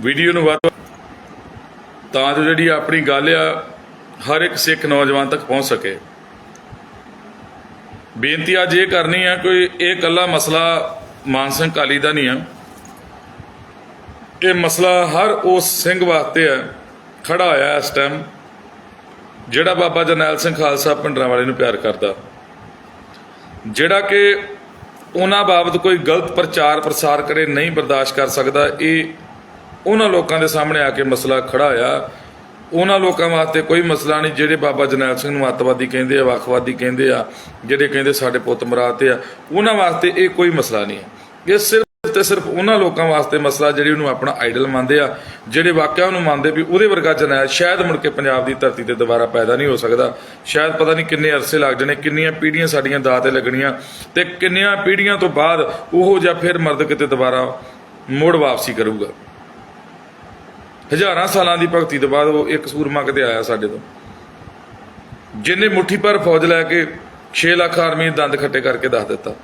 Video ਨੂੰ ਵੱਧ ਤਾਂ ਜੋ ਜਿਹੜੀ ਆਪਣੀ ਗੱਲ ਆ, ਹਰ ਇੱਕ ਸਿੱਖ ਨੌਜਵਾਨ ਤੱਕ ਪਹੁੰਚ ਸਕੇ। ਬੇਨਤੀ ਅੱਜ ਇਹ ਕਰਨੀ ਆ ਕੋਈ ਇਹ ਇਕੱਲਾ ਮਸਲਾ ਮਾਨ ਸਿੰਘ ਕਾਲੀ ਦਾ ਨਹੀਂ ਆ। ਇਹ ਮਸਲਾ ਹਰ ਉਸ ਸਿੰਘ ਵਾਸਤੇ ਹੈ ਖੜਾ ਹੋਇਆ ਇਸ ਟਾਈਮ ਜਿਹੜਾ ਬਾਬਾ ਜਰਨੈਲ ਸਿੰਘ ਖਾਲਸਾ ਭਿੰਡਰਾਂ ਵਾਲੇ ਨੂੰ ਪਿਆਰ ਕਰਦਾ। ਜਿਹੜਾ ਕਿ ਉਹਨਾਂ ਬਾਬਤ ਕੋਈ ਗਲਤ ਪ੍ਰਚਾਰ ਪ੍ਰਸਾਰ ਕਰੇ, ਨਹੀਂ ਬਰਦਾਸ਼ਤ ਕਰ ਸਕਦਾ, ਇਹ ਉਹਨਾਂ ਲੋਕਾਂ ਦੇ ਸਾਹਮਣੇ ਆ ਕੇ ਮਸਲਾ ਖੜਾ ਹੋਇਆ ਉਹਨਾਂ ਲੋਕਾਂ ਵਾਸਤੇ ਕੋਈ ਮਸਲਾ ਨਹੀਂ, ਜਿਹੜੇ ਬਾਬਾ ਜਰਨੈਲ ਸਿੰਘ ਨੂੰ ਅੱਤਵਾਦੀ ਕਹਿੰਦੇ ਆ, ਵੱਖਵਾਦੀ ਕਹਿੰਦੇ ਆ, ਜਿਹੜੇ ਕਹਿੰਦੇ ਸਾਡੇ ਪੁੱਤ ਮਰਾਤੇ ਆ, ਉਹਨਾਂ ਵਾਸਤੇ ਇਹ ਕੋਈ ਮਸਲਾ ਨਹੀਂ ਹੈ। ਇਹ ਸਿਰਫ ਤੇ ਸਿਰਫ ਉਹਨਾਂ ਲੋਕਾਂ ਵਾਸਤੇ ਮਸਲਾ ਜਿਹੜੇ ਉਹਨੂੰ ਆਪਣਾ ਆਈਡਲ ਮੰਨਦੇ ਆ, ਜਿਹੜੇ ਵਾਕਿਆ ਉਹਨੂੰ ਮੰਨਦੇ ਵੀ ਉਹਦੇ ਵਰਗਾ ਜਨੈਲ ਸ਼ਾਇਦ ਮੁੜ ਕੇ ਪੰਜਾਬ ਦੀ ਧਰਤੀ ਤੇ ਦੁਬਾਰਾ ਪੈਦਾ ਨਹੀਂ ਹੋ ਸਕਦਾ। ਸ਼ਾਇਦ ਪਤਾ ਨਹੀਂ ਕਿੰਨੇ ਅਰਸੇ ਲੱਗ ਜਾਣੇ, ਕਿੰਨੀਆਂ ਪੀੜ੍ਹੀਆਂ ਸਾਡੀਆਂ ਦਾਅ ਤੇ ਲੱਗਣੀਆਂ ਤੇ ਕਿੰਨੀਆਂ ਪੀੜ੍ਹੀਆਂ ਤੋਂ ਬਾਅਦ ਉਹ ਜਿਹਾ ਫਿਰ ਮਰਦ ਕਿਤੇ ਦੁਬਾਰਾ ਮੁੜ ਵਾਪਸੀ ਕਰੂਗਾ। ਹਜ਼ਾਰਾਂ ਸਾਲਾਂ ਦੀ ਭਗਤੀ ਤੋਂ ਬਾਅਦ ਉਹ ਇੱਕ ਸੂਰਮਾ ਕਿਤੇ ਆਇਆ ਸਾਡੇ ਤੋਂ। ਜਿਹਨੇ ਮੁੱਠੀ ਪਰ ਫੌਜ ਲੈ ਕੇ 6 ਲੱਖ ਆਰਮੀ ਦੰਦ ਖੱਟੇ ਕਰਕੇ ਦੱਸ ਦਿੱਤਾ।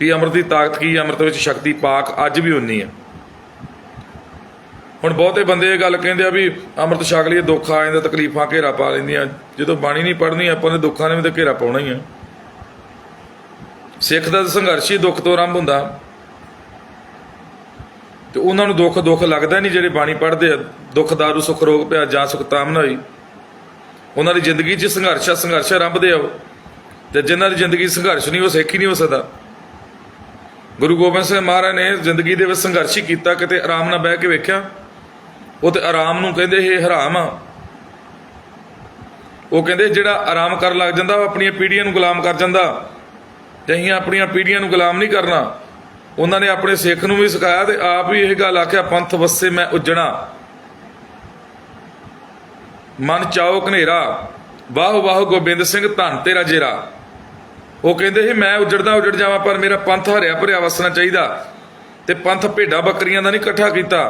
ਵੀ ਅੰਮ੍ਰਿਤ ਦੀ ਤਾਕਤ ਕੀ ਅੰਮ੍ਰਿਤ ਵਿੱਚ ਸ਼ਕਤੀ ਪਾਕ ਅੱਜ ਵੀ ਉਨੀ ਹੈ। ਹੁਣ ਬਹੁਤੇ ਬੰਦੇ ਇਹ ਗੱਲ ਕਹਿੰਦੇ ਆ ਵੀ ਅੰਮ੍ਰਿਤ ਛਕ ਲਈਏ, ਦੁੱਖ ਆ ਜਾਂਦਾ, ਤਕਲੀਫਾਂ ਘੇਰਾ ਪਾ ਲੈਂਦੀਆਂ। ਜਦੋਂ ਬਾਣੀ ਨਹੀਂ ਪੜ੍ਹਨੀ, ਆਪਾਂ ਨੇ ਦੁੱਖਾਂ ਨੇ ਵੀ ਤਾਂ ਘੇਰਾ ਪਾਉਣਾ ਹੀ ਆ ਸਿੱਖ ਦਾ ਸੰਘਰਸ਼ ਹੀ ਦੁੱਖ ਤੋਂ ਆਰੰਭ ਹੁੰਦਾ। ਤੇ ਉਹਨਾਂ ਨੂੰ ਦੁੱਖ ਦੁੱਖ ਲੱਗਦਾ ਨਹੀਂ ਜਿਹੜੇ ਬਾਣੀ ਪੜ੍ਹਦੇ ਆ, ਦੁੱਖ, ਦਾਰੂ, ਸੁਖ, ਰੋਗ ਪਿਆ ਜਾਂ ਸੁਖ ਤਾਮਨਾ ਹੋਈ। ਉਹਨਾਂ ਦੀ ਜ਼ਿੰਦਗੀ 'ਚ ਸੰਘਰਸ਼ ਆ, ਸੰਘਰਸ਼ ਆਰੰਭਦੇ ਆ ਉਹ। ਤੇ ਜਿਨ੍ਹਾਂ ਦੀ ਜ਼ਿੰਦਗੀ ਸੰਘਰਸ਼ ਨਹੀਂ, ਉਹ ਸਿੱਖ ਹੀ ਨਹੀਂ ਹੋ ਸਕਦਾ। ਗੁਰੂ ਗੋਬਿੰਦ ਸਿੰਘ ਮਹਾਰਾਜ ਨੇ ਜ਼ਿੰਦਗੀ ਦੇ ਵਿੱਚ ਸੰਘਰਸ਼ ਹੀ ਕੀਤਾ, ਕਿਤੇ ਆਰਾਮ ਨਾਲ ਬਹਿ ਕੇ ਵੇਖਿਆ। ਉਹ ਤੇ ਆਰਾਮ ਨੂੰ ਕਹਿੰਦੇ ਇਹ ਹਰਾਮ ਆ। ਉਹ ਕਹਿੰਦੇ ਜਿਹੜਾ ਆਰਾਮ ਕਰਨ ਲੱਗ ਜਾਂਦਾ, ਉਹ ਆਪਣੀਆਂ ਪੀੜ੍ਹੀਆਂ ਨੂੰ ਗੁਲਾਮ ਕਰ ਜਾਂਦਾ। ਤੇ ਅਸੀਂ ਆਪਣੀਆਂ ਪੀੜ੍ਹੀਆਂ ਨੂੰ ਗੁਲਾਮ ਨਹੀਂ ਕਰਨਾ। ਉਹਨਾਂ ਨੇ ਆਪਣੇ ਸਿੱਖ ਨੂੰ ਵੀ ਸਿਖਾਇਆ ਤੇ ਆਪ ਵੀ ਇਹ ਗੱਲ ਆਖਿਆ, ਪੰਥ ਵਸੇ ਮੈਂ ਉਜਣਾ। ਮਨ ਚਾਓ ਘਨੇਰਾ, ਵਾਹ ਵਾਹ ਗੋਬਿੰਦ ਸਿੰਘ ਧੰਨ ਤੇਰਾ ਜੇਰਾ। ਉਹ ਕਹਿੰਦੇ ਸੀ, ਮੈਂ ਉਜੜਦਾ ਉਜੜ ਜਾਵਾਂ, ਪਰ ਮੇਰਾ ਪੰਥ ਹਰਿਆ ਭਰਿਆ ਵਸਣਾ ਚਾਹੀਦਾ ਤੇ ਪੰਥ ਭੇਡਾਂ ਬੱਕਰੀਆਂ ਦਾ ਨਹੀਂ ਇਕੱਠਾ ਕੀਤਾ।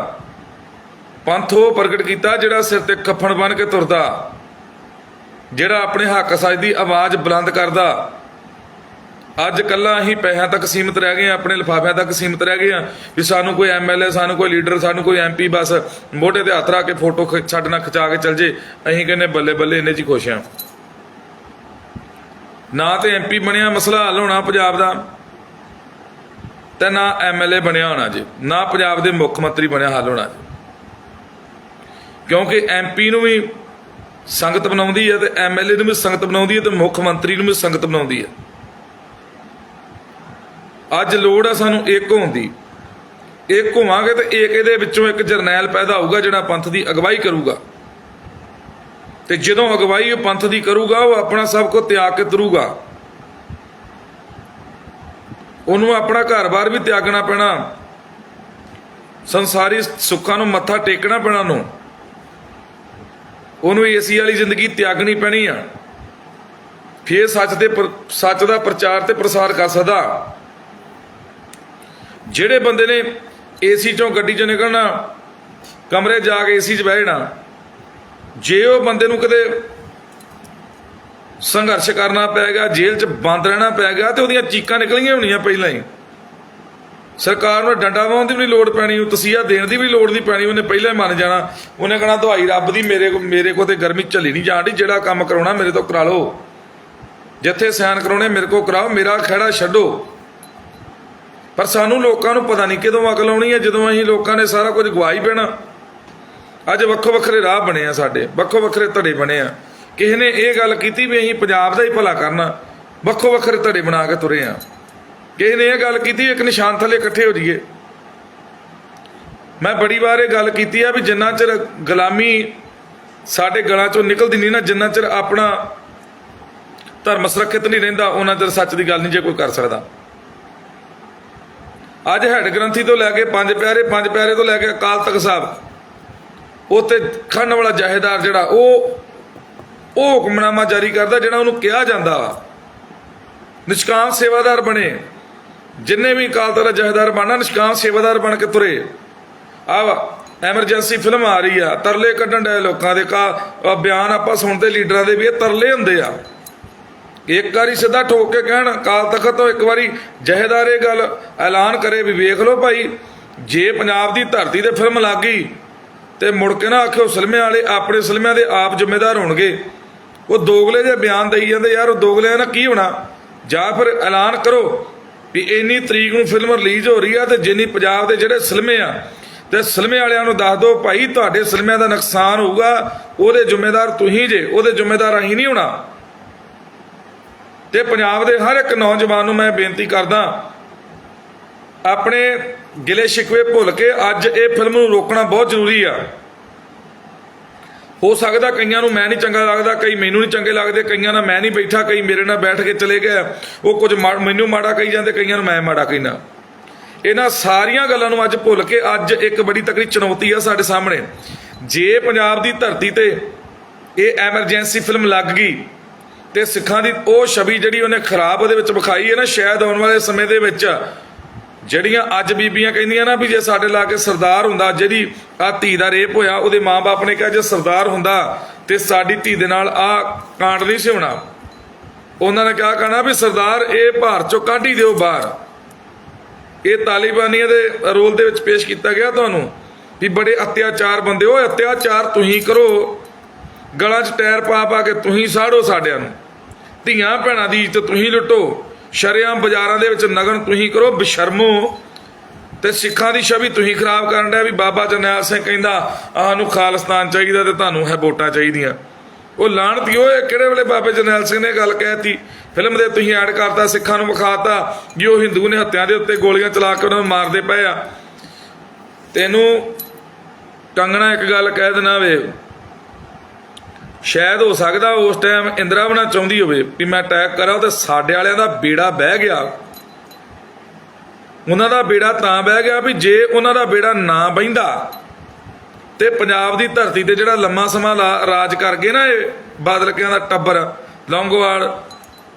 ਪੰਥ ਉਹ ਪ੍ਰਗਟ ਕੀਤਾ ਜਿਹੜਾ ਸਿਰ ਤੇ ਕਫਨ ਬਨ ਕੇ ਤੁਰਦਾ, ਜਿਹੜਾ ਆਪਣੇ ਹੱਕ ਸੱਚ ਦੀ ਆਵਾਜ਼ ਬੁਲੰਦ ਕਰਦਾ। ਅੱਜ ਕੱਲਾ ਅਸੀਂ ਪੈਸਿਆਂ ਤੱਕ ਸੀਮਿਤ ਰਹਿ ਗਏ ਹਾਂ, ਆਪਣੇ ਲਿਫਾਫਿਆਂ ਤੱਕ ਸੀਮਿਤ ਰਹਿ ਗਏ ਆ ਵੀ ਸਾਨੂੰ ਕੋਈ ਐਮਐਲਏ ਸਾਨੂੰ ਕੋਈ ਲੀਡਰ, ਸਾਨੂੰ ਕੋਈ ਐਮਪੀ ਬਸ ਮੋਢੇ ਤੇ ਹੱਥ ਰੱਖ ਕੇ ਫੋਟੋ ਖਿ- ਨਾਲ ਖਿਚਾ ਕੇ ਚੱਲ ਜੇ। ਅਸੀਂ ਕਹਿੰਦੇ ਬੱਲੇ ਬੱਲੇ ਇਹਨੇ ਚ ਖੁਸ਼ ਹਾਂ। ਨਾ ਤੇ ਐਮਪੀ ਬਣਿਆ ਮਸਲਾ ਹੱਲ ਹੋਣਾ ਪੰਜਾਬ ਦਾ ਤੇ ਨਾ ਐਮਐਲਏ ਬਣਿਆ ਹੋਣਾ ਜੀ, ਨਾ ਪੰਜਾਬ ਦੇ ਮੁੱਖ ਮੰਤਰੀ ਬਣਿਆ ਹੱਲ ਹੋਣਾ ਜੀ। ਕਿਉਂਕਿ ਐਮਪੀ ਨੂੰ ਵੀ ਸੰਗਤ ਬਣਾਉਂਦੀ ਹੈ ਤੇ ਐਮਐਲਏ ਨੂੰ ਵੀ ਸੰਗਤ ਬਣਾਉਂਦੀ ਹੈ ਤੇ ਮੁੱਖ ਮੰਤਰੀ ਨੂੰ ਵੀ ਸੰਗਤ ਬਣਾਉਂਦੀ ਹੈ। ਅੱਜ ਲੋੜ ਆ ਸਾਨੂੰ ਇੱਕ ਹੋਣ ਦੀ। ਇੱਕ ਹੋਵਾਂਗੇ ਤੇ ਇੱਕ ਇਹਦੇ ਵਿੱਚੋਂ ਇੱਕ ਜਰਨੈਲ ਪੈਦਾ ਹੋਊਗਾ ਜਿਹੜਾ ਪੰਥ ਦੀ ਅਗਵਾਈ ਕਰੂਗਾ। ਤੇ ਜਦੋਂ ਅਗਵਾਈ ਉਹ ਪੰਥ ਦੀ ਕਰੂਗਾ, ਉਹ ਆਪਣਾ ਸਭ ਕੁਝ ਤਿਆਗ ਕੇ ਤੁਰੂਗਾ। ਉਹਨੂੰ ਆਪਣਾ ਘਰ-ਬਾਰ ਵੀ ਤਿਆਗਣਾ ਪੈਣਾ। ਸੰਸਾਰੀ ਸੁੱਖਾਂ ਨੂੰ ਮੱਥਾ ਟੇਕਣਾ ਪੈਣਾ ਉਹਨੂੰ। ਉਹਨੂੰ ਏਸੀ ਵਾਲੀ ਜ਼ਿੰਦਗੀ ਤਿਆਗਣੀ ਪੈਣੀ ਆ। ਫੇਰ ਸੱਚ ਦੇ ਸੱਚ ਦਾ ਪ੍ਰਚਾਰ ਤੇ ਪ੍ਰਸਾਰ ਕਰ ਸਕਦਾ। ਜਿਹੜੇ ਬੰਦੇ ਨੇ ਏਸੀ ਚੋਂ ਗੱਡੀ ਚੋਂ ਨਿਕਲਣਾ, ਕਮਰੇ ਜਾ ਕੇ ਏਸੀ 'ਚ ਬਹਿ ਜਾਣਾ, ਜੇ ਉਹ ਬੰਦੇ ਨੂੰ ਕਦੇ ਸੰਘਰਸ਼ ਕਰਨਾ ਪੈਗਾ ਜੇਲ੍ਹ 'ਚ ਬੰਦ ਰਹਿਣਾ ਪੈਗਾ ਤੇ ਉਹਦੀਆਂ ਚੀਕਾਂ ਨਿਕਲੀਆਂ ਹੋਣੀਆਂ ਪਹਿਲਾਂ ਹੀ। ਸਰਕਾਰ ਨੂੰ ਡੰਡਾ ਵਾਉਣ ਦੀ ਵੀ ਲੋੜ ਪੈਣੀ, ਉਹ ਤਸੀਹਾ ਦੇਣ ਦੀ ਵੀ ਲੋੜ ਨਹੀਂ ਪੈਣੀ, ਉਹਨੇ ਪਹਿਲਾਂ ਹੀ ਮੰਨ ਜਾਣਾ। ਉਹਨੇ ਕਹਣਾ, ਦਵਾਈ ਰੱਬ ਦੀ, ਮੇਰੇ ਕੋ ਮੇਰੇ ਕੋ ਤੇ ਗਰਮੀ ਝੱਲੀ ਨਹੀਂ ਜਾਣ ਦੀ ਜਿਹੜਾ ਕੰਮ ਕਰਾਉਣਾ ਮੇਰੇ ਤੋਂ ਕਰਾ ਲਓ। ਜਿੱਥੇ ਸਹਿਣ ਕਰਾਉਣੇ ਮੇਰੇ ਕੋ ਕਰਾਓ, ਮੇਰਾ ਖੜਾ ਛੱਡੋ। ਪਰ ਸਾਨੂੰ ਲੋਕਾਂ ਨੂੰ ਪਤਾ ਨਹੀਂ ਕਦੋਂ ਅਕਲ ਆਉਣੀ ਹੈ, ਜਦੋਂ ਅਸੀਂ ਲੋਕਾਂ ਨੇ ਸਾਰਾ ਕੁਝ ਗਵਾਈ ਪੈਣਾ ਅੱਜ ਵੱਖੋ ਵੱਖਰੇ ਰਾਹ ਬਣੇ ਆ ਸਾਡੇ, ਵੱਖੋ ਵੱਖਰੇ ਧੜੇ ਬਣੇ ਆ। ਕਿਸੇ ਨੇ ਇਹ ਗੱਲ ਕੀਤੀ ਵੀ ਅਸੀਂ ਪੰਜਾਬ ਦਾ ਹੀ ਭਲਾ ਕਰਨਾ, ਵੱਖੋ ਵੱਖਰੇ ਧੜੇ ਬਣਾ ਕੇ ਤੁਰੇ ਆ। ਕਿਸੇ ਨੇ ਇਹ ਗੱਲ ਕੀਤੀ, ਇੱਕ ਨਿਸ਼ਾਨ ਥੱਲੇ ਇਕੱਠੇ ਹੋ ਜਾਈਏ। ਮੈਂ ਬੜੀ ਵਾਰ ਇਹ ਗੱਲ ਕੀਤੀ ਆ ਵੀ ਜਿੰਨਾ ਚਿਰ ਗੁਲਾਮੀ ਸਾਡੇ ਗਲਾਂ ਚੋਂ ਨਿਕਲਦੀ ਨਹੀਂ ਨਾ, ਜਿੰਨਾ ਚਿਰ ਆਪਣਾ ਧਰਮ ਸੁਰੱਖਿਅਤ ਨਹੀਂ ਰਹਿੰਦਾ, ਉਹਨਾਂ ਚਿਰ ਸੱਚ ਦੀ ਗੱਲ ਨਹੀਂ ਜੇ ਕੋਈ ਕਰ ਸਕਦਾ। ਅੱਜ ਹੈਡ ਗ੍ਰੰਥੀ ਤੋਂ ਲੈ ਕੇ ਪੰਜ ਪਿਆਰੇ ਪੰਜ ਪਿਆਰੇ ਤੋਂ ਲੈ ਕੇ ਅਕਾਲ ਤਖਤ ਸਾਹਿਬ ਉੱਤੇ ਖੰਡ ਵਾਲਾ ਜਹੇਦਾਰ ਜਿਹੜਾ, ਉਹ ਉਹ ਹੁਕਮਨਾਮਾ ਜਾਰੀ ਕਰਦਾ ਜਿਹੜਾ ਉਹਨੂੰ ਕਿਹਾ ਜਾਂਦਾ ਵਾ। ਨਿਸ਼ਕਾਮ ਸੇਵਾਦਾਰ ਬਣੇ। ਜਿੰਨੇ ਵੀ ਅਕਾਲ ਤਖਤ ਦਾ ਜਹੇਦਾਰ ਬਣਨਾ, ਨਿਸ਼ਕਾਮ ਸੇਵਾਦਾਰ ਬਣ ਕੇ ਤੁਰੇ। ਆ ਐਮਰਜੈਂਸੀ ਫਿਲਮ ਆ ਰਹੀ ਆ, ਤਰਲੇ ਕੱਢਣ ਡਏ ਲੋਕਾਂ ਦੇ ਕਾ ਬਿਆਨ ਆਪਾਂ ਸੁਣਦੇ, ਲੀਡਰਾਂ ਦੇ ਵੀ ਇਹ ਤਰਲੇ ਹੁੰਦੇ ਆ। ਇੱਕ ਵਾਰੀ ਸਿੱਧਾ ਠੋਕ ਕੇ ਕਹਿਣ, ਅਕਾਲ ਤਖਤ ਤੋਂ ਇੱਕ ਵਾਰੀ ਜਹੇਦਾਰ ਇਹ ਗੱਲ ਐਲਾਨ ਕਰੇ ਵੀ ਵੇਖ ਲਓ ਭਾਈ, ਜੇ ਪੰਜਾਬ ਦੀ ਧਰਤੀ ਤੇ ਫਿਲਮ ਲੱਗ ਗਈ ਤੇ ਮੁੜ ਕੇ ਨਾ ਆਖਿਓ ਸਿਲਮੇ ਵਾਲੇ ਆਪਣੇ ਸਿਲਮਿਆਂ ਦੇ ਆਪ ਜ਼ਿੰਮੇਦਾਰ ਹੋਣਗੇ। ਉਹ ਦੋਗਲੇ ਜੇ ਬਿਆਨ ਦੇਈ ਜਾਂਦੇ, ਯਾਰ ਉਹ ਦੋਗਲੇ ਨਾਲ ਕੀ ਹੋਣਾ? ਜਾਂ ਫਿਰ ਐਲਾਨ ਕਰੋ ਵੀ ਇੰਨੀ ਤਰੀਕ ਨੂੰ ਫਿਲਮ ਰਿਲੀਜ਼ ਹੋ ਰਹੀ ਆ ਤੇ ਜਿੰਨੀ ਪੰਜਾਬ ਦੇ ਜਿਹੜੇ ਸਿਲਮੇ ਆ, ਤੇ ਸਿਲਮੇ ਵਾਲਿਆਂ ਨੂੰ ਦੱਸ ਦਿਓ ਭਾਈ, ਤੁਹਾਡੇ ਸਿਲਮਿਆਂ ਦਾ ਨੁਕਸਾਨ ਹੋਊਗਾ, ਉਹਦੇ ਜ਼ਿੰਮੇਦਾਰ ਤੁਸੀਂ ਜੇ, ਉਹਦੇ ਜ਼ਿੰਮੇਦਾਰ ਅਸੀਂ ਨਹੀਂ ਹੋਣਾ। ਤੇ ਪੰਜਾਬ ਦੇ ਹਰ ਇੱਕ ਨੌਜਵਾਨ ਨੂੰ ਮੈਂ ਬੇਨਤੀ ਕਰਦਾ, ਆਪਣੇ ਗਿਲੇ ਸ਼ਿਕਵੇ ਭੁੱਲ ਕੇ ਅੱਜ ਇਹ ਫਿਲਮ ਨੂੰ ਰੋਕਣਾ ਬਹੁਤ ਜ਼ਰੂਰੀ ਆ। ਹੋ ਸਕਦਾ ਕਈਆਂ ਨੂੰ ਮੈਂ ਨਹੀਂ ਚੰਗਾ ਲੱਗਦਾ, ਕਈ ਮੈਨੂੰ ਨਹੀਂ ਚੰਗੇ ਲੱਗਦੇ, ਕਈਆਂ ਨਾਲ ਮੈਂ ਨਹੀਂ ਬੈਠਾ, ਕਈ ਮੇਰੇ ਨਾਲ ਬੈਠ ਕੇ ਚਲੇ ਗਏ ਉਹ ਕੁਝ ਮਾ- ਮੈਨੂੰ ਮਾੜਾ ਕਹੀ ਜਾਂਦੇ, ਕਈਆਂ ਨੂੰ ਮੈਂ ਮਾੜਾ ਕਹਿੰਦਾ। ਇਹਨਾਂ ਸਾਰੀਆਂ ਗੱਲਾਂ ਨੂੰ ਅੱਜ ਭੁੱਲ ਕੇ ਅੱਜ ਇੱਕ ਬੜੀ ਤਕੜੀ ਚੁਣੌਤੀ ਆ ਸਾਡੇ ਸਾਹਮਣੇ। ਜੇ ਪੰਜਾਬ ਦੀ ਧਰਤੀ ਤੇ ਇਹ ਐਮਰਜੈਂਸੀ ਫਿਲਮ ਲੱਗ ਗਈ ਤੇ ਸਿੱਖਾਂ ਦੀ ਉਹ ਛਵੀ ਜਿਹੜੀ ਉਹਨੇ ਖਰਾਬ ਉਹਦੇ ਵਿੱਚ ਵਿਖਾਈ ਹੈ ਨਾ, ਸ਼ਾਇਦ ਆਉਣ ਵਾਲੇ ਸਮੇਂ ਦੇ ਵਿੱਚ, ਜਿਹੜੀਆਂ ਅੱਜ ਬੀਬੀਆਂ ਕਹਿੰਦੀਆਂ ਨਾ ਵੀ ਜੇ ਸਾਡੇ ਲਾ ਕੇ ਸਰਦਾਰ ਹੁੰਦਾ ਜਿਹਦੀ ਆ ਧੀ ਦਾ ਰੇਪ ਹੋਇਆ, ਉਹਦੇ ਮਾਪੇ ਨੇ ਕਿਹਾ ਜੇ ਸਰਦਾਰ ਹੁੰਦਾ ਤੇ ਸਾਡੀ ਧੀ ਦੇ ਨਾਲ ਆ ਕਾਂਡ ਨਹੀਂ ਸੀ ਹੋਣਾ। ਉਹਨਾਂ ਨੇ ਕਿਹਾ ਕਹਣਾ ਵੀ ਸਰਦਾਰ, ਇਹ ਭਾਰਤ ਚੋਂ ਕੱਢ ਹੀ ਦਿਓ ਬਾਹਰ। ਇਹ ਤਾਲਿਬਾਨੀਆਂ ਦੇ ਰੋਲ ਦੇ ਵਿੱਚ ਪੇਸ਼ ਕੀਤਾ ਗਿਆ ਤੁਹਾਨੂੰ ਵੀ ਬੜੇ ਅਤਿਆਚਾਰ ਬੰਦੇ ਹੋ ਅਤਿਆਚਾਰ ਤੁਸੀਂ ਕਰੋ। ਗਲਾਂ 'ਚ ਟਾਇਰ ਪਾ ਪਾ ਕੇ ਤੁਸੀਂ ਸਾੜੋ ਸਾਡਿਆਂ ਨੂੰ। ਧੀਆਂ ਭੈਣਾਂ ਦੀ ਇੱਜ਼ਤ ਤੁਸੀਂ ਲੁੱਟੋ। ਸ਼ਰਿਆਂ ਬਾਜ਼ਾਰਾਂ ਦੇ ਵਿੱਚ ਨਗਨ ਤੁਸੀਂ ਕਰੋ, ਬਸ਼ਰਮੋ। ਤੇ ਸਿੱਖਾਂ ਦੀ ਛਵੀ ਤੁਸੀਂ ਖਰਾਬ ਕਰਨ ਡਿਆ ਵੀ ਬਾਬਾ ਜਰਨੈਲ ਸਿੰਘ ਕਹਿੰਦਾ ਆਹ ਨੂੰ ਖਾਲਿਸਤਾਨ ਚਾਹੀਦਾ ਤੇ ਤੁਹਾਨੂੰ ਹੈ ਵੋਟਾਂ ਚਾਹੀਦੀਆਂ। ਉਹ ਲਾਣਤੀਓ ਇਹ ਕਿਹੜੇ ਵੇਲੇ ਬਾਬੇ ਜਰਨੈਲ ਸਿੰਘ ਨੇ ਗੱਲ ਕਹਿਤੀ? ਫਿਲਮ ਦੇ ਤੁਸੀਂ ਐਡ ਕਰਤਾ, ਸਿੱਖਾਂ ਨੂੰ ਵਿਖਾਤਾ ਕਿ ਉਹ ਹਿੰਦੂ ਨੇ ਹੱਤਿਆਂ ਦੇ ਉੱਤੇ ਗੋਲੀਆਂ ਚਲਾ ਕੇ ਉਹਨਾਂ ਨੂੰ ਮਾਰਦੇ ਪਏ ਆ। ਤੈਨੂੰ ਕੰਗਣਾ ਇੱਕ ਗੱਲ ਕਹਿ ਦੇਣਾ ਵੇ ਸ਼ਾਇਦ ਹੋ ਸਕਦਾ ਉਸ ਟਾਈਮ ਇੰਦਰਾ ਬਣਾ ਚਾਹੁੰਦੀ ਹੋਵੇ ਵੀ ਮੈਂ ਅਟੈਕ ਕਰਾਂ ਤੇ ਸਾਡੇ ਵਾਲਿਆਂ ਦਾ ਬੇੜਾ ਬਹਿ ਗਿਆ। ਉਹਨਾਂ ਦਾ ਬੇੜਾ ਤਾਂ ਬਹਿ ਗਿਆ ਵੀ ਜੇ ਉਹਨਾਂ ਦਾ ਬੇੜਾ ਨਾ ਬਹਿੰਦਾ ਤੇ ਪੰਜਾਬ ਦੀ ਧਰਤੀ ਤੇ ਜਿਹੜਾ ਲੰਮਾ ਸਮਾਂ ਲਾ- ਰਾਜ ਕਰ ਗਏ ਨਾ ਇਹ ਬਾਦਲਕਿਆਂ ਦਾ ਟੱਬਰ, ਲੌਂਗੋਵਾਲ,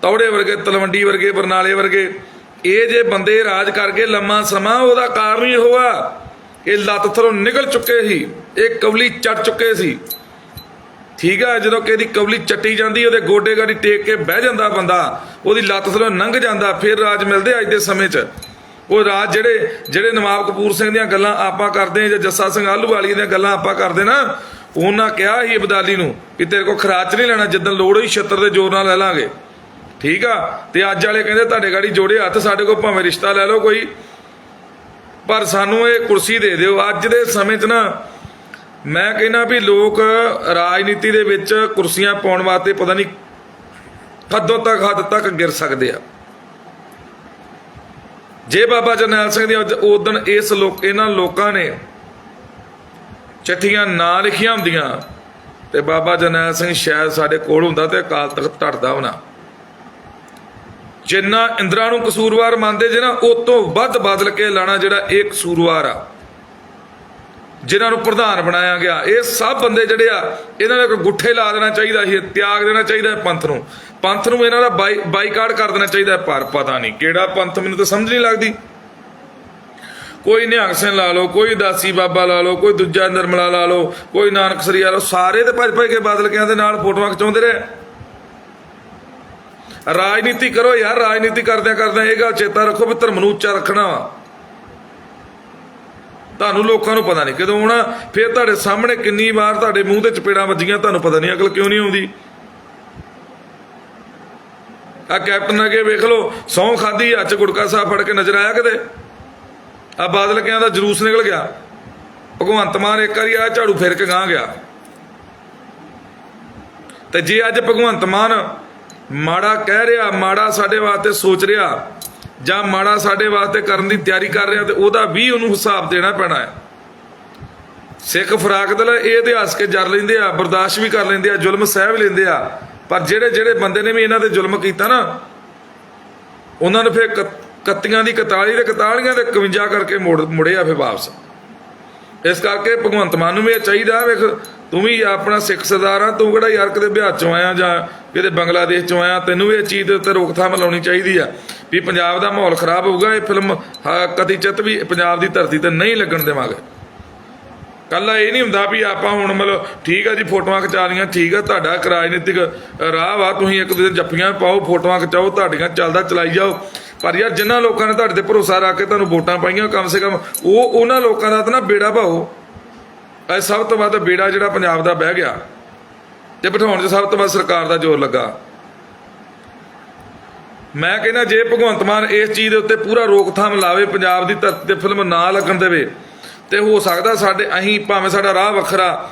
ਤੌੜੇ ਵਰਗੇ, ਤਲਵੰਡੀ ਵਰਗੇ, ਬਰਨਾਲੇ ਵਰਗੇ, ਇਹ ਜੇ ਬੰਦੇ ਰਾਜ ਕਰ ਗਏ ਲੰਮਾ ਸਮਾਂ ਉਹਦਾ ਕਾਰਨ ਹੀ ਇਹੋ ਇਹ ਲੱਤ ਥਲੋਂ ਨਿਕਲ ਚੁੱਕੇ ਸੀ, ਇਹ ਕਵਲੀ ਚੜ ਚੁੱਕੇ ਸੀ। ਠੀਕ ਆ, ਜਦੋਂ ਕਿਸੇ ਦੀ ਕਵਲੀ ਚੱਟੀ ਜਾਂਦੀ, ਉਹਦੇ ਗੋਡੇ ਗਾੜੀ ਟੇਕ ਕੇ ਬਹਿ ਜਾਂਦਾ ਬੰਦਾ, ਉਹਦੀ ਲੱਤ ਥਲੋਂ ਲੰਘ ਜਾਂਦਾ, ਫਿਰ ਰਾਜ ਮਿਲਦੇ ਅੱਜ ਦੇ ਸਮੇਂ 'ਚ। ਉਹ ਰਾਜ ਜਿਹੜੇ ਜਿਹੜੇ ਨਵਾਬ ਕਪੂਰ ਸਿੰਘ ਦੀਆਂ ਗੱਲਾਂ ਆਪਾਂ ਕਰਦੇ ਜਾਂ ਜੱਸਾ ਸਿੰਘ ਆਲੂ ਵਾਲੀ ਦੀਆਂ ਗੱਲਾਂ ਆਪਾਂ ਕਰਦੇ ਨਾ, ਉਹਨਾਂ ਕਿਹਾ ਸੀ ਅਬਦਾਲੀ ਨੂੰ ਕਿ ਤੇਰੇ ਕੋ ਖਰਾਚ ਨਹੀਂ ਲੈਣਾ, ਜਿੱਦਣ ਲੋੜ ਹੋਈ ਛੱਤਰ ਦੇ ਜ਼ੋਰ ਨਾਲ ਲੈ ਲਾਂਗੇ। ਠੀਕ ਆ? ਤੇ ਅੱਜ ਵਾਲੇ ਕਹਿੰਦੇ ਤੁਹਾਡੇ ਗਾੜੀ ਜੋੜੇ ਹੱਥ, ਸਾਡੇ ਕੋਲ ਭਾਵੇਂ ਰਿਸ਼ਤਾ ਲੈ ਲਓ ਕੋਈ, ਪਰ ਸਾਨੂੰ ਇਹ ਕੁਰਸੀ ਦੇ ਦਿਓ। ਅੱਜ ਦੇ ਸਮੇਂ 'ਚ ਨਾ ਮੈਂ ਕਹਿੰਦਾ ਵੀ ਲੋਕ ਰਾਜਨੀਤੀ ਦੇ ਵਿੱਚ ਕੁਰਸੀਆਂ ਪਾਉਣ ਵਾਸਤੇ ਪਤਾ ਨਹੀਂ ਕਦੋਂ ਤੱਕ, ਹੱਦ ਤੱਕ ਗਿਰ ਸਕਦੇ ਆ। ਜੇ ਬਾਬਾ ਜਰਨੈਲ ਸਿੰਘ ਦੀ ਉਦੋਂ ਇਸ ਲੋਕ, ਇਹਨਾਂ ਲੋਕਾਂ ਨੇ ਚਿੱਠੀਆਂ ਨਾ ਲਿਖੀਆਂ ਹੁੰਦੀਆਂ, ਤੇ ਬਾਬਾ ਜਰਨੈਲ ਸਿੰਘ ਸ਼ਾਇਦ ਸਾਡੇ ਕੋਲ ਹੁੰਦਾ ਤੇ ਅਕਾਲ ਤਖਤ ਟੱਟਦਾ ਹੋਣਾ। ਜਿੰਨਾ ਇੰਦਰਾ ਨੂੰ ਕਸੂਰਵਾਰ ਮੰਨਦੇ ਜੇ ਨਾ, ਉਹ ਤੋਂ ਵੱਧ ਬਦਲ ਕੇ ਲਾਣਾ ਜਿਹੜਾ ਇਹ ਕਸੂਰਵਾਰ ਆ। ਜਿਨ੍ਹਾਂ ਨੂੰ ਪ੍ਰਧਾਨ ਬਣਾਇਆ ਗਿਆ। ਇਹ ਸਭ ਬੰਦੇ ਜਿਹੜੇ ਆ, ਇਹਨਾਂ ਨੂੰ ਇੱਕ ਗੁੱਠੇ ਲਾ ਦੇਣਾ ਚਾਹੀਦਾ ਸੀ ਤਿਆਗ ਦੇਣਾ ਚਾਹੀਦਾ ਹੈ ਪੰਥ ਨੂੰ। ਪੰਥ ਨੂੰ ਇਹਨਾਂ ਦਾ ਬਾਈ ਬਾਈਕਾਟ ਕਰ ਦੇਣਾ ਚਾਹੀਦਾ ਪਰ ਪਤਾ ਨਹੀਂ ਕਿਹੜਾ ਪੰਥ, ਮੈਨੂੰ ਤਾਂ ਸਮਝ ਨਹੀਂ ਲੱਗਦੀ। ਕੋਈ ਨਿਹੰਗ ਸਿੰਘ ਲਾ ਲਓ, ਕੋਈ ਦਾਸੀ ਬਾਬਾ ਲਾ ਲਓ, ਕੋਈ ਦੂਜਾ ਨਿਰਮਲਾ ਲਾ ਲਓ, ਕੋਈ ਨਾਨਕ ਸਰੀ ਲਾ ਲਓ, ਸਾਰੇ ਤੇ ਭੱਜ ਭੱਜ ਕੇ ਬਾਦਲ ਕਿਆਂ ਦੇ ਨਾਲ ਫੋਟੋਆਂ ਖਿਚਾਉਂਦੇ ਰਹੇ। ਰਾਜਨੀਤੀ ਕਰੋ ਯਾਰ, ਰਾਜਨੀਤੀ ਕਰਦਿਆਂ ਕਰਦਿਆਂ ਇਹ ਗੱਲ ਚੇਤਾ ਰੱਖੋ ਵੀ ਧਰਮ ਨੂੰ ਉੱਚਾ ਰੱਖਣਾ ਵਾ। ਤੁਹਾਨੂੰ ਲੋਕਾਂ ਨੂੰ ਪਤਾ ਨਹੀਂ। ਕਦੋਂ ਆਉਣਾ, ਫਿਰ ਤੁਹਾਡੇ ਸਾਹਮਣੇ ਕਿੰਨੀ ਵਾਰ ਤੁਹਾਡੇ ਮੂੰਹ ਤੇ ਚਪੇੜਾਂ ਵੱਜੀਆਂ, ਤੁਹਾਨੂੰ ਪਤਾ ਨਹੀਂ ਅਕਲ ਕਿਉਂ ਨਹੀਂ ਆਉਂਦੀ। ਆ ਕੈਪਟਨ ਅਗੇ ਵੇਖ ਲਓ ਸੌਂ ਖਾਦੀ ਅੱਜ ਗੁੜਕਾ ਸਾਹਿਬ ਫੜ ਕੇ ਨਜ਼ਰ ਆਇਆ ਕਿਤੇ? ਆ ਬਾਦਲ ਕਿਆਂ ਦਾ ਜਲੂਸ ਨਿਕਲ ਗਿਆ। ਭਗਵੰਤ ਮਾਨ ਇੱਕ ਵਾਰੀ ਆ ਝਾੜੂ ਫੇਰ ਕੇ ਗਾਂ ਗਿਆ। ਤੇ ਜੇ ਅੱਜ ਭਗਵੰਤ ਮਾਨ ਮਾੜਾ ਕਹਿ ਰਿਹਾ, ਮਾੜਾ ਸਾਡੇ ਵਾਸਤੇ ਸੋਚ ਰਿਹਾ ਜਾਂ ਮਾੜਾ ਸਾਡੇ ਵਾਸਤੇ ਕਰਨ ਦੀ ਤਿਆਰੀ ਕਰ ਰਿਹਾ ਤੇ ਉਹਦਾ ਵੀ ਉਹਨੂੰ ਹਿਸਾਬ ਦੇਣਾ ਪੈਣਾ ਹੈ। ਸਿੱਖ ਫਰਾਕ ਦਲ ਇਹ ਇਤਿਹਾਸ ਕੇ ਜਰ ਲੈਂਦੇ ਆ, ਬਰਦਾਸ਼ਤ ਵੀ ਕਰ ਲੈਂਦੇ ਆ, ਜ਼ੁਲਮ ਸਹਿ ਵੀ ਲੈਂਦੇ ਆ। ਪਰ ਜਿਹੜੇ ਜਿਹੜੇ ਬੰਦੇ ਨੇ ਵੀ ਇਹਨਾਂ ਤੇ ਜ਼ੁਲਮ ਕੀਤਾ ਨਾ, ਉਹਨਾਂ ਨੂੰ ਫਿਰ ਕ- ਕੱਤੀਆਂ ਦੀ 41 ਤੇ 41 ਤੇ 51 ਕਰਕੇ ਮੋੜ, ਮੁੜਿਆ ਫਿਰ ਵਾਪਸ। ਇਸ ਕਰਕੇ ਭਗਵੰਤ ਮਾਨ ਨੂੰ ਵੀ ਇਹ ਚਾਹੀਦਾ, ਵੇਖ ਤੂੰ ਵੀ ਆਪਣਾ ਸਿੱਖ ਸਰਦਾਰ ਆ ਤੂੰ ਕਿਹੜਾ ਯਾਰ ਕਿਤੇ ਬਿਹਾਰ ਚੋਂ ਆਇਆ ਜਾਂ ਕਿਤੇ ਬੰਗਲਾਦੇਸ਼ ਚੋਂ ਆਇਆ ਤੈਨੂੰ ਵੀ ਇਹ ਚੀਜ਼ ਦੇ ਉੱਤੇ ਰੋਕਥਾਮ ਲਾਉਣੀ ਚਾਹੀਦੀ ਆ ਵੀ ਪੰਜਾਬ ਦਾ ਮਾਹੌਲ ਖਰਾਬ ਹੋਊਗਾ ਇਹ ਫਿਲਮ ਹਾਂ, ਕਦੀ ਚਿੱਤ ਵੀ ਪੰਜਾਬ ਦੀ ਧਰਤੀ ਤੇ ਨਹੀਂ ਲੱਗਣ ਦੇਵਾਂਗੇ। ਕੱਲਾ ਇਹ ਨਹੀਂ ਹੁੰਦਾ ਵੀ ਆਪਾਂ ਹੁਣ ਮਤਲਬ ਠੀਕ ਆ ਜੀ ਫੋਟੋਆਂ ਖਿਚਾ ਲਈਆਂ ਠੀਕ ਆ ਤੁਹਾਡਾ ਇੱਕ ਰਾਜਨੀਤਿਕ ਰਾਹ ਵਾ ਤੁਸੀਂ ਇੱਕ ਦੂਜੇ ਜੱਫੀਆਂ ਪਾਓ ਫੋਟੋਆਂ ਖਿਚਾਓ ਤੁਹਾਡੀਆਂ ਚੱਲਦਾ ਚਲਾਈ ਜਾਓ। ਪਰ ਯਾਰ ਜਿਨ੍ਹਾਂ ਲੋਕਾਂ ਨੇ ਤੁਹਾਡੇ ਤੇ ਭਰੋਸਾ ਰੱਖ ਕੇ ਤੁਹਾਨੂੰ ਵੋਟਾਂ ਪਾਈਆਂ ਕਮ ਸੇ ਕਮ ਉਹ ਉਹਨਾਂ ਲੋਕਾਂ ਦਾ ਤਾਂ ਨਾ ਬੇੜਾ ਭਾਓ। ਅੱਜ ਸਭ ਤੋਂ ਵੱਧ ਬੇੜਾ ਜਿਹੜਾ ਪੰਜਾਬ ਦਾ ਬਹਿ ਗਿਆ ਤੇ ਬਿਠਾਉਣ 'ਚ ਸਭ ਤੋਂ ਵੱਧ ਸਰਕਾਰ ਦਾ ਜ਼ੋਰ ਲੱਗਾ। ਮੈਂ ਕਹਿੰਦਾ ਜੇ ਭਗਵੰਤ ਮਾਨ ਇਸ ਚੀਜ਼ ਦੇ ਉੱਤੇ ਪੂਰਾ ਰੋਕਥਾਮ ਲਾਵੇ, ਪੰਜਾਬ ਦੀ ਧਰਤੀ ਤੇ ਫਿਲਮ ਨਾ ਲੱਗਣ ਦੇਵੇ, ਤੇ ਹੋ ਸਕਦਾ ਸਾਡੇ ਅਹੀਂ ਭਾਵੇਂ ਸਾਡਾ ਰਾਹ ਵੱਖਰਾ,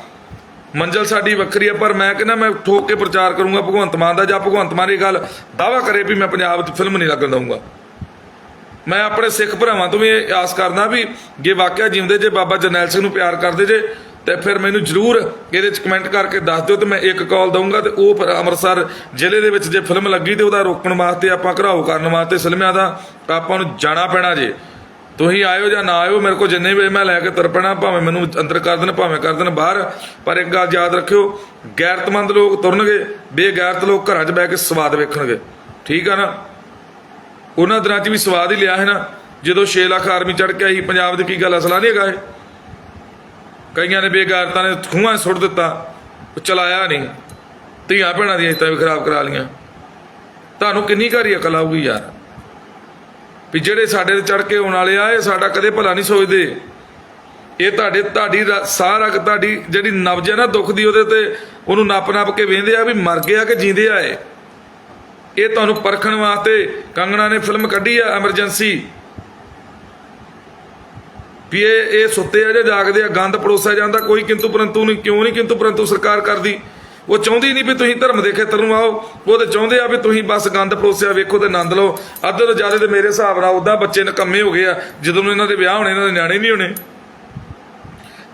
ਮੰਜ਼ਲ ਸਾਡੀ ਵੱਖਰੀ ਹੈ ਪਰ ਮੈਂ ਕਹਿੰਦਾ ਮੈਂ ਠੋਕ ਕੇ ਪ੍ਰਚਾਰ ਕਰੂੰਗਾ ਭਗਵੰਤ ਮਾਨ ਦਾ, ਜਾਂ ਭਗਵੰਤ ਮਾਨ ਇਹ ਗੱਲ ਦਾਵਾ ਕਰੇ ਵੀ ਮੈਂ ਪੰਜਾਬ 'ਚ ਫਿਲਮ ਨਹੀਂ ਲੱਗਣ ਦਊਂਗਾ। ਮੈਂ ਆਪਣੇ ਸਿੱਖ ਭਰਾਵਾਂ ਤੋਂ ਵੀ ਇਹ ਆਸ ਕਰਦਾ ਵੀ ਜੇ ਵਾਕਿਆ ਜਿਉਂਦੇ ਜੇ ਬਾਬਾ ਜਰਨੈਲ ਸਿੰਘ ਨੂੰ ਪਿਆਰ ਕਰਦੇ ਜੇ ਤੇ ਫਿਰ ਮੈਨੂੰ ਜਰੂਰ ਇਹਦੇ ਚ ਕਮੈਂਟ ਕਰਕੇ ਦੱਸ ਦਿਓ ਤੇ ਮੈਂ ਇੱਕ ਕਾਲ ਦਊਂਗਾ ਤੇ ਉਹ ਫਿਰ ਅੰਮ੍ਰਿਤਸਰ ਜ਼ਿਲ੍ਹੇ ਦੇ ਵਿੱਚ ਜੇ ਫਿਲਮ ਲੱਗੀ ਤੇ ਉਹਦਾ ਰੋਕਣ ਵਾਸਤੇ ਆਪਾਂ ਘਰਾਓ ਕਰਨ ਵਾਸਤੇ ਸਿਲਮਿਆਂ ਦਾ ਆਪਾਂ ਨੂੰ ਜਾਣਾ ਪੈਣਾ ਜੇ। ਤੁਸੀਂ ਆਇਓ ਜਾਂ ਨਾ ਆਇਓ, ਮੇਰੇ ਕੋਲ ਜਿੰਨੇ ਵੀ ਮੈਂ ਲੈ ਕੇ ਤੁਰ ਪੈਣਾ, ਭਾਵੇਂ ਮੈਨੂੰ ਅੰਦਰ ਕਰ ਦੇਣ, ਭਾਵੇਂ ਕਰ ਦੇਣ ਬਾਹਰ। ਪਰ ਇੱਕ ਗੱਲ ਯਾਦ ਰੱਖਿਓ, ਗੈਰਤਮੰਦ ਲੋਕ ਤੁਰਨਗੇ, ਬੇਗੈਰਤ ਲੋਕ ਘਰਾਂ 'ਚ ਬਹਿ ਕੇ ਸਵਾਦ ਵੇਖਣਗੇ। ਠੀਕ ਆ ਨਾ? ਉਹਨਾਂ ਦਿਨਾਂ 'ਚ ਵੀ ਸਵਾਦ ਹੀ ਲਿਆ ਹੈ ਨਾ। ਜਦੋਂ 6 ਲੱਖ ਆਰਮੀ ਚੜ ਕੇ ਆਈ, ਪੰਜਾਬ ਦੀ ਕੀ ਗੱਲ, ਅਸਲਾ ਨਹੀਂ ਹੈਗਾ ਇਹ। ਕਈਆਂ ਨੇ ਬੇਗਾਰਤਾਂ ਨੇ ਖੂਹਾਂ 'ਚ ਸੁੱਟ ਦਿੱਤਾ, ਉਹ ਚਲਾਇਆ ਨਹੀਂ। ਧੀਆਂ ਭੈਣਾਂ ਦੀਆਂ ਇੱਤਾਂ ਵੀ ਖਰਾਬ ਕਰਾ ਲੀਆਂ ਤੁਹਾਨੂੰ ਕਿੰਨੀ ਘਰੀ ਅਕਲ ਆਊਗੀ ਯਾਰ? ਵੀ ਜਿਹੜੇ ਸਾਡੇ ਤੇ ਚੜ ਕੇ ਆਉਣ ਵਾਲੇ ਆ, ਇਹ ਸਾਡਾ ਕਦੇ ਭਲਾ ਨਹੀਂ ਸੋਚਦੇ। ਇਹ ਤੁਹਾਡੇ, ਤੁਹਾਡੀ ਰ- ਸਾਹ ਤੁਹਾਡੀ ਜਿਹੜੀ ਨਬਜ ਹੈ ਨਾ ਦੁੱਖ ਦੀ, ਉਹਦੇ ਤੇ ਉਹਨੂੰ ਨੱਪ ਨੱਪ ਕੇ ਵੇਂਦੇ ਆ ਵੀ ਮਰ ਗਿਆ ਕਿ ਜਿੰਦੇ ਆ ਇਹ। ਇਹ ਤੁਹਾਨੂੰ ਪਰਖਣ ਵਾਸਤੇ ਕੰਗਣਾ ਨੇ ਫਿਲਮ ਕੱਢੀ ਆ ਐਮਰਜੈਂਸੀ ਵੀ ਇਹ ਇਹ ਸੁੱਤੇ ਆ ਜਾਂ ਜਾਗਦੇ ਆ, ਗੰਦ ਪਰੋਸਿਆ ਜਾਂਦਾ, ਕੋਈ ਕਿੰਤੂ ਪਰੰਤੂ ਨਹੀਂ, ਕਿਉਂ ਨਹੀਂ ਕਿੰਤੂ ਪਰੰਤੂ ਸਰਕਾਰ ਕਰਦੀ? ਉਹ ਚਾਹੁੰਦੀ ਨਹੀਂ ਵੀ ਤੁਸੀਂ ਧਰਮ ਦੇ ਖੇਤਰ ਨੂੰ ਆਓ, ਉਹ ਤੇ ਚਾਹੁੰਦੇ ਆ ਵੀ ਤੁਸੀਂ ਬਸ ਗੰਦ ਪਰੋਸਿਆ ਵੇਖੋ ਤੇ ਆਨੰਦ ਲਓ। ਅੱਧੇ ਤੋਂ ਜ਼ਿਆਦਾ ਤੇ ਮੇਰੇ ਹਿਸਾਬ ਨਾਲ ਉਦਾਂ ਬੱਚੇ ਨਕੰਮੇ ਹੋ ਗਏ ਆ, ਜਦੋਂ ਇਹਨਾਂ ਦੇ ਵਿਆਹ ਹੋਣੇ, ਇਹਨਾਂ ਦੇ ਨਿਆਣੇ ਨਹੀਂ ਹੋਣੇ।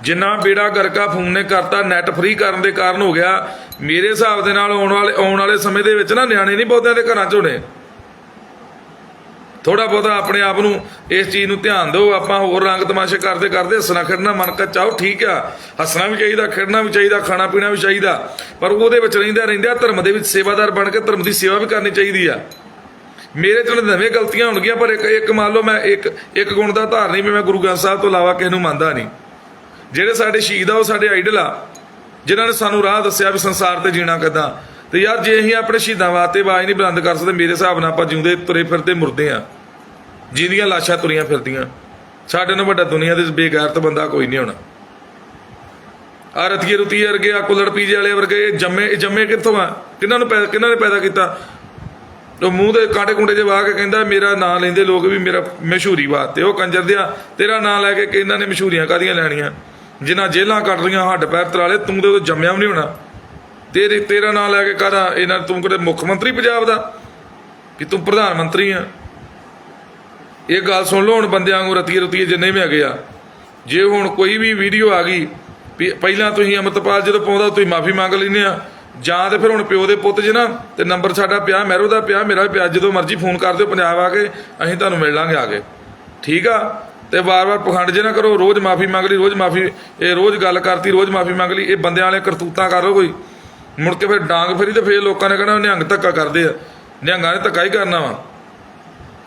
ਜਿੰਨਾ ਬੇੜਾ ਗਰਕਾ ਫੋਨ ਨੇ ਕਰਤਾ ਨੈਟ ਫ੍ਰੀ ਕਰਨ ਦੇ ਕਾਰਨ ਹੋ ਗਿਆ। ਮੇਰੇ ਹਿਸਾਬ ਦੇ ਨਾਲ ਆਉਣ ਵਾਲੇ ਆਉਣ ਵਾਲੇ ਸਮੇਂ ਦੇ ਵਿੱਚ ਨਾ ਨਿਆਣੇ ਨਹੀਂ ਬਹੁਤਿਆਂ ਦੇ ਘਰਾਂ 'ਚ ਹੋਣੇ। ਥੋੜਾ ਬਹੁਤਾ ਆਪਣੇ ਆਪ ਨੂੰ ਇਸ ਚੀਜ਼ ਨੂੰ ਧਿਆਨ ਦਿਓ, ਆਪਾਂ ਹੋਰ ਰੰਗ ਤਮਾਸ਼ੇ ਕਰਦੇ ਕਰਦੇ ਹੱਸਣਾ, ਖੇਡਣਾ ਮਨ ਕਾ ਚਾਹੋ ਠੀਕ ਆ। ਹੱਸਣਾ ਵੀ ਚਾਹੀਦਾ, ਖੇਡਣਾ ਵੀ ਚਾਹੀਦਾ, ਖਾਣਾ ਪੀਣਾ ਵੀ ਚਾਹੀਦਾ, ਪਰ ਉਹਦੇ ਵਿੱਚ ਰਹਿੰਦਾ ਰਹਿੰਦਾ ਧਰਮ ਦੇ ਵਿੱਚ ਸੇਵਾਦਾਰ ਬਣ ਕੇ ਧਰਮ ਦੀ ਸੇਵਾ ਵੀ ਕਰਨੀ ਚਾਹੀਦੀ ਆ। ਮੇਰੇ ਤੋਂ ਨਵੇਂ ਗਲਤੀਆਂ ਹੋਣਗੀਆਂ, ਪਰ ਇੱਕ ਇੱਕ ਮੰਨ ਲਓ ਮੈਂ ਇੱਕ ਇੱਕ ਗੁਣ ਦਾ ਧਾਰ ਨਹੀਂ ਵੀ ਮੈਂ ਗੁਰੂ ਗ੍ਰੰਥ ਸਾਹਿਬ ਤੋਂ ਇਲਾਵਾ ਕਿਸੇ ਨੂੰ ਮੰਨਦਾ ਨਹੀਂ। ਜਿਹੜੇ ਸਾਡੇ ਸ਼ਹੀਦ ਆ, ਉਹ ਸਾਡੇ ਆਈਡਲ ਆ, ਜਿਨ੍ਹਾਂ ਨੇ ਸਾਨੂੰ ਰਾਹ ਦੱਸਿਆ ਵੀ ਸੰਸਾਰ ਤੇ ਜੀਣਾ ਕਿੱਦਾਂ। ਤੇ ਯਾਰ ਜੇ ਅਸੀਂ ਆਪਣੇ ਸ਼ਹੀਦਾਂ ਵਾਸਤੇ ਆਵਾਜ਼ ਨਹੀਂ ਬੁਲੰਦ ਕਰ ਸਕਦੇ, ਮੇਰੇ ਹਿਸਾਬ ਨਾਲ ਆਪਾਂ ਜਿਉਂਦੇ ਤੁਰੇ ਫਿਰਦੇ ਮੁਰਦੇ ਆ ਜਿਹਦੀਆਂ ਲਾਸ਼ਾਂ ਤੁਰੀਆਂ ਫਿਰਦੀਆਂ। ਸਾਡੇ ਨਾਲ ਵੱਡਾ ਦੁਨੀਆ ਦੇ ਬੇਗੈਰਤ ਬੰਦਾ ਕੋਈ ਨਹੀਂ ਹੋਣਾ। ਆ ਰਤੀਏ ਰੁਤੀਏ ਵਰਗੇ ਆ, ਕੁਲੜ ਪੀਜੇ ਵਾਲੇ ਵਰਗੇ ਜੰਮੇ ਜੰਮੇ ਕਿੱਥੋਂ ਆ? ਕਿਹਨਾਂ ਨੂੰ ਪੈਦਾ ਕਿਹਨਾਂ ਨੇ ਪੈਦਾ ਕੀਤਾ? ਉਹ ਮੂੰਹ ਦੇ ਕਾਂਟੇ ਕੁੰਡੇ ਜੇ ਵਾਹ ਕੇ ਕਹਿੰਦਾ, ਮੇਰਾ ਨਾਂ ਲੈਂਦੇ ਲੋਕ ਵੀ ਮੇਰਾ ਮਸ਼ਹੂਰੀ ਵਾਸਤੇ। ਉਹ ਕੰਜਰ ਦਿਆ, ਤੇਰਾ ਨਾਂ ਲੈ ਕੇ ਕਿ ਇਹਨਾਂ ਨੇ ਮਸ਼ਹੂਰੀਆਂ ਕਾਦੀਆਂ ਲੈਣੀਆਂ? ਜਿਨ੍ਹਾਂ ਜੇਲਾਂ ਕੱਟ ਰਹੀਆਂ, ਹੱਡ ਪੈਰ ਤਰਾਲੇ, ਤੂੰ ਤੇ ਉਹ ਜੰਮਿਆ ਵੀ ਨਹੀਂ ਹੋਣਾ। ਤੇਰੇ ਤੇਰਾ ਨਾਂ ਲੈ ਕੇ ਕਾਹਦਾ? ਇਹਨਾਂ ਤੂੰ ਕਿਤੇ ਮੁੱਖ ਮੰਤਰੀ ਪੰਜਾਬ ਦਾ? ਕਿ ਤੂੰ ਪ੍ਰਧਾਨ ਮੰਤਰੀ ਆ। ਇਹ ਗੱਲ ਸੁਣ ਲਓ ਹੁਣ ਬੰਦਿਆਂ ਵਾਂਗੂ ਰਤੀਏ ਰਤੀਏ ਜਿੰਨੇ ਵੀ ਹੈਗੇ ਆ। ਜੇ ਹੁਣ ਕੋਈ ਵੀ ਵੀਡੀਓ ਆ ਗਈ, ਵੀ ਪਹਿਲਾਂ ਤੁਸੀਂ ਅਮਰਤਪਾਲ ਜਦੋਂ ਪਾਉਂਦਾ, ਤੁਸੀਂ ਮਾਫੀ ਮੰਗ ਲੈਂਦੇ ਆ। ਜਾਂ ਤੇ ਫਿਰ ਹੁਣ ਪਿਓ ਦੇ ਪੁੱਤ ਜੇ ਨਾ, ਤੇ ਨੰਬਰ ਸਾਡਾ ਪਿਆ ਮੈਰੋ ਦਾ ਪਿਆ, ਮੇਰਾ ਵੀ ਪਿਆ, ਜਦੋਂ ਮਰਜ਼ੀ ਫੋਨ ਕਰ ਦਿਓ, ਪੰਜਾਬ ਆ ਕੇ ਅਸੀਂ ਤੁਹਾਨੂੰ ਮਿਲ ਲਾਂਗੇ ਆ ਕੇ। ਠੀਕ ਆ? ਤੇ ਵਾਰ-ਵਾਰ ਪਖੰਡ ਜੇ ਨਾ ਕਰੋ, ਰੋਜ਼ ਮਾਫੀ ਮੰਗ ਲਈ, ਰੋਜ਼ ਮਾਫੀ, ਇਹ ਰੋਜ਼ ਗੱਲ ਕਰਤੀ, ਰੋਜ਼ ਮਾਫੀ ਮੰਗ ਲਈ, ਇਹ ਬੰਦਿਆਂ ਵਾਲੇ ਕਰਤੂਤਾਂ ਕਰੋ ਕੋਈ। ਮੁੜ ਕੇ ਫਿਰ ਡਾਂਗ ਫੇਰੀ ਤੇ ਫਿਰ ਲੋਕਾਂ ਨੇ ਕਹਿਣਾ ਨਿਹੰਗ ਧੱਕਾ ਕਰਦੇ ਆ। ਨਿਹੰਗਾਂ ਨੇ ਧੱਕਾ ਹੀ ਕਰਨਾ ਵਾ।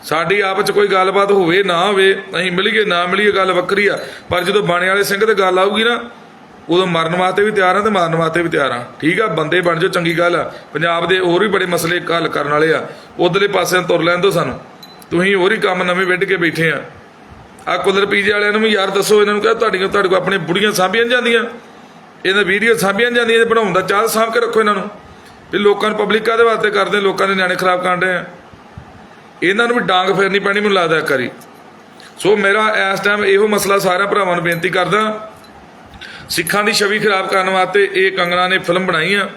ਸਾਡੀ ਆਪ ਚ ਕੋਈ ਗੱਲਬਾਤ ਹੋਵੇ, ਨਾ ਹੋਵੇ, ਅਸੀਂ ਮਿਲੀਏ, ਨਾ ਮਿਲੀਏ, ਗੱਲ ਵੱਖਰੀ ਆ। ਪਰ ਜਦੋਂ ਬਾਣੇ ਵਾਲੇ ਸਿੰਘ ਤੇ ਗੱਲ ਆਊਗੀ ਨਾ, ਉਦੋਂ ਮਰਨ ਵਾਸਤੇ ਵੀ ਤਿਆਰ ਆ ਤੇ ਮਾਰਨ ਵਾਸਤੇ ਵੀ ਤਿਆਰ ਆ। ਠੀਕ ਆ, ਬੰਦੇ ਬਣ ਜਾਓ, ਚੰਗੀ ਗੱਲ ਆ। ਪੰਜਾਬ ਦੇ ਹੋਰ ਵੀ ਬੜੇ ਮਸਲੇ ਹੱਲ ਕਰਨ ਵਾਲੇ ਆ। ਉਧਰਲੇ ਪਾਸੇ ਤੁਰ ਲੈਣ ਦਿਓ ਸਾਨੂੰ। ਤੁਸੀਂ ਹੋਰ ਹੀ ਕੰਮ ਨਵੇਂ ਵਿੱਢ ਕੇ ਬੈਠੇ ਆ। ਆ ਕੁਲਰ ਪੀਜੇ ਵਾਲਿਆਂ ਨੂੰ ਵੀ ਯਾਰ ਦੱਸੋ, ਇਹਨਾਂ ਨੂੰ ਕਹੋ ਤੁਹਾਡੀਆਂ ਤੁਹਾਡੇ ਕੋਲ ਆਪਣੇ ਬੁੜੀਆਂ ਸਾਂਭੀਆਂ ਨੀ ਜਾਂਦੀਆਂ। ਇਹਨਾਂ ਵੀਡੀਓ ਸਾਂਭੀਆਂ ਜਾਂਦੀਆਂ, ਇਹ ਬਣਾਉਣ ਦਾ ਚਾਹ ਸਾਂਭ ਕੇ ਰੱਖੋ ਇਹਨਾਂ ਨੂੰ। ਵੀ ਲੋਕਾਂ ਨੂੰ ਪਬਲਿਕ ਕਾਦੇ ਵਾਸਤੇ ਕਰਦੇ, ਲੋਕਾਂ ਦੇ ਨਿਆਣੇ ਖਰਾਬ ਕਰਨ ਰਹੇ ਆ। ਇਹਨਾਂ ਨੂੰ ਵੀ ਡਾਂਗ ਫੇਰਨੀ ਪੈਣੀ, ਮੈਨੂੰ ਲੱਗਦਾ ਇੱਕ ਵਾਰੀ। ਸੋ ਮੇਰਾ ਇਸ ਟਾਈਮ ਇਹੋ ਮਸਲਾ ਸਾਰਿਆਂ ਭਰਾਵਾਂ ਨੂੰ ਬੇਨਤੀ ਕਰਦਾ, ਸਿੱਖਾਂ ਦੀ ਛਵੀ ਖਰਾਬ ਕਰਨ ਵਾਸਤੇ ਇਹ ਕੰਗਣਾ ਨੇ ਫਿਲਮ ਬਣਾਈ ਆ।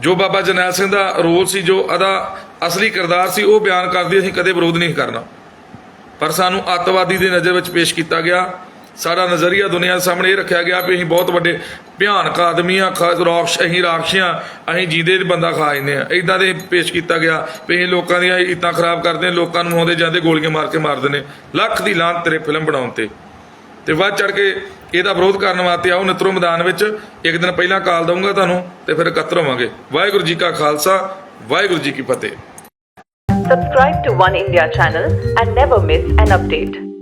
ਜੋ ਬਾਬਾ ਜਰਨੈਲ ਸਿੰਘ ਦਾ ਰੋਲ ਸੀ, ਜੋ ਅਦਾ ਅਸਲੀ ਕਿਰਦਾਰ ਸੀ, ਉਹ ਬਿਆਨ ਕਰਦੀ, ਅਸੀਂ ਕਦੇ ਵਿਰੋਧ ਨਹੀਂ ਕਰਨਾ। ਪਰ ਸਾਨੂੰ ਅੱਤਵਾਦੀ ਦੀ ਨਜ਼ਰ ਵਿੱਚ ਪੇਸ਼ ਕੀਤਾ ਗਿਆ। ਸਾਡਾ ਨਜ਼ਰੀਆ ਦੁਨੀਆ ਸਾਹਮਣੇ ਇਹ ਰੱਖਿਆ ਗਿਆ ਵੀ ਅਸੀਂ ਬਹੁਤ ਵੱਡੇ ਭਿਆਨਕ ਆਦਮੀ ਆ ਰਾਖਸ਼ ਅਸੀਂ ਰਾਖਸ਼ੀਆਂ, ਅਸੀਂ ਜੀਦੇ ਦੇ ਬੰਦਾ ਖਾ ਜਾਂਦੇ ਆ। ਇਦਾਂ ਦੇ ਪੇਸ਼ ਕੀਤਾ ਗਿਆ ਵੀ ਅਸੀਂ ਲੋਕਾਂ ਦੀਆਂ ਇਤਾਂ ਖਰਾਬ ਕਰਦੇ ਲੋਕਾਂ ਨੂੰ ਆਉਂਦੇ ਜਾਂਦੇ ਗੋਲੀਆਂ ਮਾਰ ਕੇ ਮਾਰਦੇ ਨੇ ਲੱਖ ਦੀ ਲਾਂਤ ਤੇਰੇ ਫਿਲਮ ਬਣਾਉਣ ਤੇ। ਤੇ ਵੱਧ ਚੜ ਕੇ ਇਹਦਾ ਵਿਰੋਧ ਕਰਨ ਵਾਸਤੇ ਆਓ, ਨਿਤਰੋ ਮੈਦਾਨ ਵਿੱਚ। ਇੱਕ ਦਿਨ ਪਹਿਲਾਂ ਕਾਲ ਦਊਂਗਾ ਤੁਹਾਨੂੰ ਤੇ ਫਿਰ ਇਕੱਤਰ ਹੋਵਾਂਗੇ। ਵਾਹਿਗੁਰੂ ਜੀ ਕਾ ਖਾਲਸਾ, ਵਾਹਿਗੁਰੂ ਜੀ ਕੀ ਫਤਿਹ। Subscribe to One India channel and never miss an update.